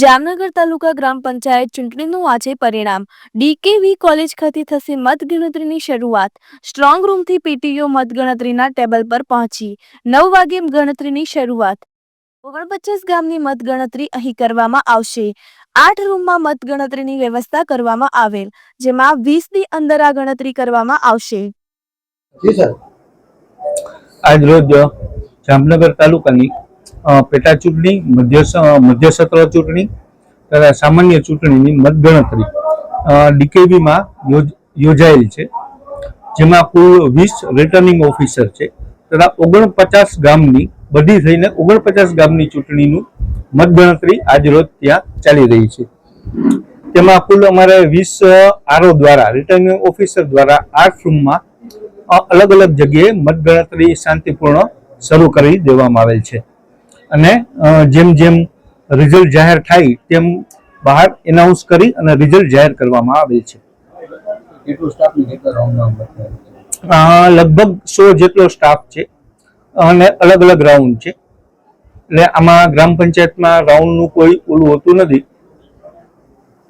જામનગર તાલુકા ગ્રામ પંચાયત ચૂંટણીનું આજે પરિણામ. ડીકેવી કોલેજ ખાતે થશે મતગણતરીની શરૂઆત. સ્ટ્રોંગ રૂમથી પીટીઓ મતગણતરીના ટેબલ પર પહોંચી. નવ વાગે ગણતરીની શરૂઆત. ઓગણપચાસ ગામની મતગણતરી અહીં કરવામાં આવશે. આઠ રૂમમાં મતગણતરીની વ્યવસ્થા કરવામાં આવેલ જેમાં વીસની અંદર આ ગણતરી કરવામાં આવશે. આજ રોજ જામનગર તાલુકાની પેટા ચૂંટણી મધ્ય મધ્યસત્ર મધ્ય સત્ર ચૂંટણી, તથા સામાન્ય ચૂંટણીની મતગણતરી ડીકેવીમાં યોજાયેલ છે. જેમાં કુલ વીસ રિટર્નિંગ ઓફિસર છે તથા ઓગણપચાસ ગામની, બધી થઈને ઓગણપચાસ ગામની ચૂંટણીનું મતગણતરી આજ રોજ ત્યાં ચાલી રહી છે. તેમાં કુલ અમારે વીસ આરઓ દ્વારા રિટર્નિંગ ઓફિસર દ્વારા આઠ રૂમમાં અલગ અલગ જગ્યાએ મતગણતરી શાંતિપૂર્ણ શરૂ કરી દેવામાં આવેલ છે. અને જેમ જેમ રિઝલ્ટ જાહેર થાય તેમ બહાર એનાઉન્સ કરી અને રિઝલ્ટ જાહેર કરવામાં આવે છે. લગભગ સો જેટલો સ્ટાફ છે અને અલગ અલગ રાઉન્ડ છે. એટલે આમાં ગ્રામ પંચાયતમાં રાઉન્ડનું કોઈ ઓલું હોતું નથી.